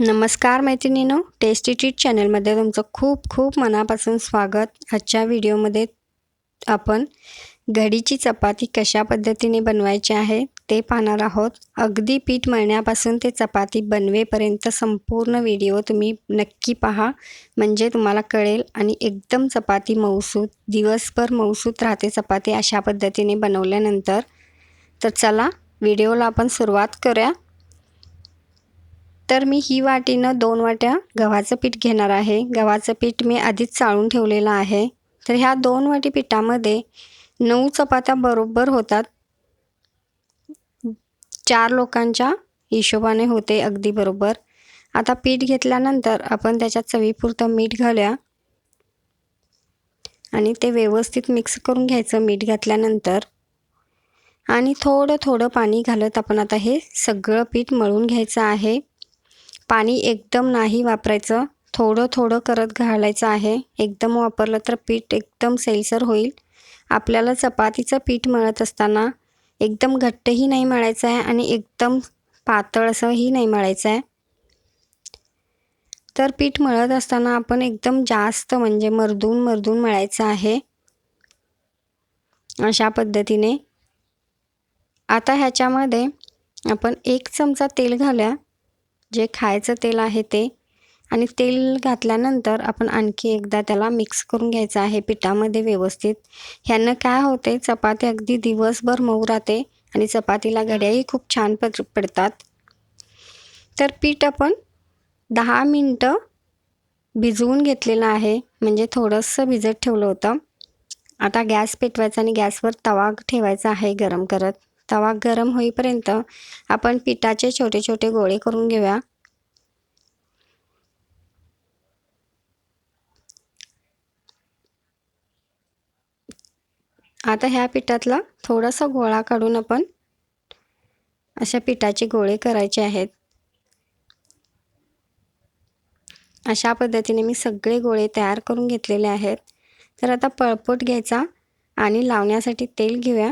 नमस्कार मैत्रिणीनो tasty treat चॅनलमध्ये तुमचं खूप खूप मनापासून स्वागत. आजच्या व्हिडिओमध्ये आपण घडीची चपाती कशा पद्धतीने बनवायची आहे ते पाहणार आहोत. अगदी पीठ मळण्यापासून ते चपाती बनवेपर्यंत संपूर्ण व्हिडिओ तुम्ही नक्की पहा. म्हणजे तुम्हाला कळेल आणि एकदम चपाती मऊसूत दिवसभर मऊसूत राहते चपाती अशा पद्धतीने बनवल्यानंतर. तर चला व्हिडिओला आपण सुरुवात करूया. तर मी ही वाटीनं दोन वाट्या गव्हाचं पीठ घेणार आहे. गव्हाचं पीठ मी आधीच चाळून ठेवलेलं आहे. तर ह्या दोन वाटी पिठामध्ये नऊ चपात्या बरोबर होतात. चार लोकांच्या हिशोबाने होते अगदी बरोबर. आता पीठ घेतल्यानंतर आपण त्याच्यात चवीपुरतं मीठ घालूया. आणि ते व्यवस्थित मिक्स करून घ्यायचं मीठ घातल्यानंतर. आणि थोडं थोडं पाणी घालत आपण आता हे सगळं पीठ मळून घ्यायचं आहे. पाणी एकदम नाही वापरायचं. थोडं थोडं करत घालायचं आहे. एकदम वापरलं तर पीठ एकदम सैलसर होईल. आपल्याला चपातीचं पीठ मळत असताना एकदम घट्टही नाही मळायचं आहे आणि एकदम पातळ असंही नाही मळायचं आहे. तर पीठ मळत असताना आपण एकदम जास्त म्हणजे मर्दून मर्दून मळायचं आहे. अशा पद्धतीने. आता ह्याच्यामध्ये आपण एक चमचा तेल घालूया. जे खायचं तेल आहे ते. आणि तेल घातल्यानंतर आपण आणखी एकदा त्याला मिक्स करून घ्यायचं आहे पिठामध्ये व्यवस्थित. ह्यानं काय होते चपाती अगदी दिवसभर मऊ राहते आणि चपातीला घड्याही खूप छान पड पडतात. तर पीठ आपण दहा मिनटं भिजवून घेतलेलं आहे. म्हणजे थोडंसं भिजत ठेवलं होतं. आता गॅस पेटवायचा आणि गॅसवर तवा ठेवायचा आहे गरम करत. तवा गरम होईपर्यंत आपण पिठाचे छोटे छोटे गोळे करून घेऊया. आता ह्या पिठातला थोडासा गोळा काढून आपण अशा पिठाचे गोळे करायचे आहेत. अशा पद्धतीने मी सगळे गोळे तयार करून घेतलेले आहेत. तर आता पळपट घ्यायचा आणि लावण्यासाठी तेल घेऊया.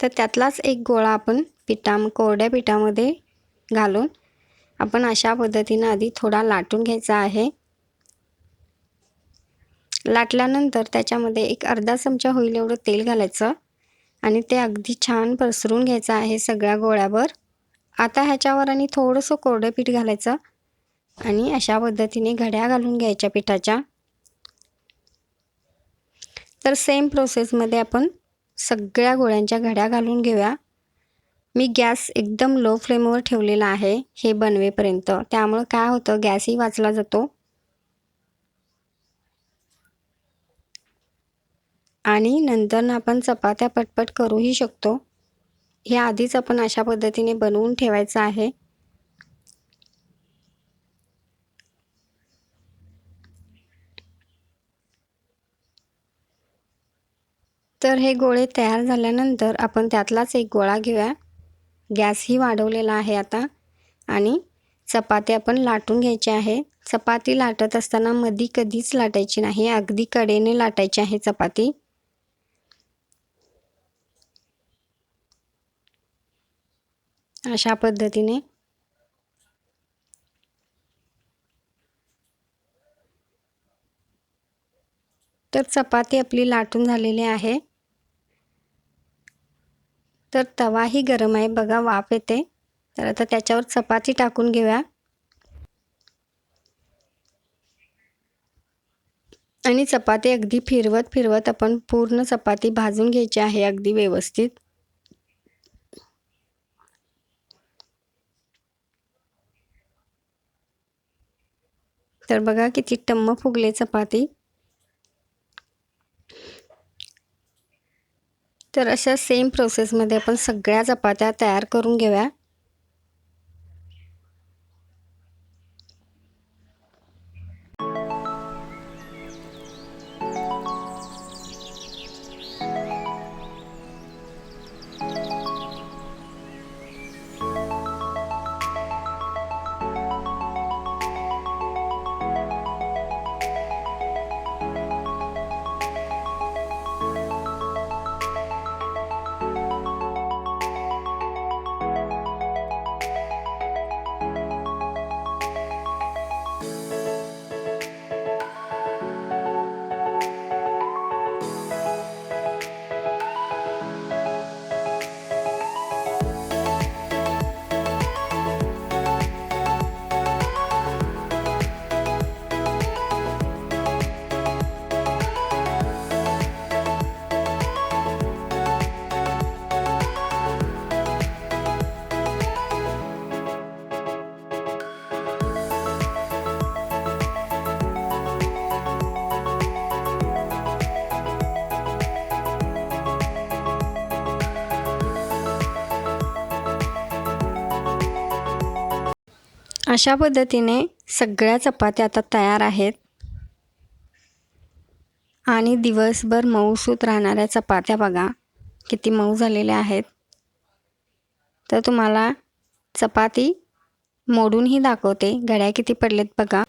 तर त्यातलाच एक गोळा आपण पिठाम कोरड्या पिठामध्ये घालून आपण अशा पद्धतीनं आधी थोडा लाटून घ्यायचा आहे. लाटल्यानंतर त्याच्यामध्ये एक अर्धा चमचा होईल एवढं तेल घालायचं आणि ते अगदी छान पसरून घ्यायचं आहे सगळ्या गोळ्यावर. आता ह्याच्यावर आणि थोडंसं कोरडं पीठ घालायचं आणि अशा पद्धतीने घड्या घालून घ्यायच्या पिठाच्या. तर सेम प्रोसेसमध्ये आपण सगळ्या गोळ्यांच्या घड्या घालून घेऊया. मी गॅस एकदम लो फ्लेमवर ठेवलेला आहे हे बनवेपर्यंत. त्यामुळं काय होतं गॅसही वाचला जातो. आणि नंतर आपण चपात्या पटपट करूही शकतो. हे आधीच आपण अशा पद्धतीने बनवून ठेवायचं आहे. तर हे गोळे तयार झाल्यानंतर आपण त्यातलाच एक गोळा घेऊया. गॅसही वाढवलेला आहे आता. आणि चपाती आपण लाटून घ्यायची आहे. चपाती लाटत असताना मधी कधीच लाटायची नाही. अगदी कडेने लाटायची आहे चपाती. अशा पद्धतीने तर चपाती आपली लाटून झालेली आहे. तर तवाही गरम आहे. बघा वाफ येते. तर आता त्याच्यावर चपाती टाकून घेऊया. आणि चपाती अगदी फिरवत फिरवत आपण पूर्ण चपाती भाजून घ्यायची आहे अगदी व्यवस्थित. तर बघा किती टम्म फुगले चपाती. तर अशा सेम प्रोसेसमध्ये आपण सगळ्या चपात्या तयार करून घेऊया. अशा पद्धतीने सगळ्या चपात्या आता तयार आहेत. आणि दिवसभर मऊसूत राहणाऱ्या चपात्या बघा किती मऊ झालेल्या आहेत. तर तुम्हाला चपाती मोडूनही दाखवते घड्या किती पडलेत बघा.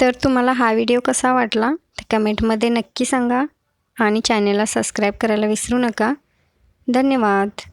तर तुम्हाला हा व्हिडिओ कसा वाटला ते कमेंटमध्ये नक्की सांगा. आणि चॅनेलला सबस्क्राईब करायला विसरू नका. धन्यवाद.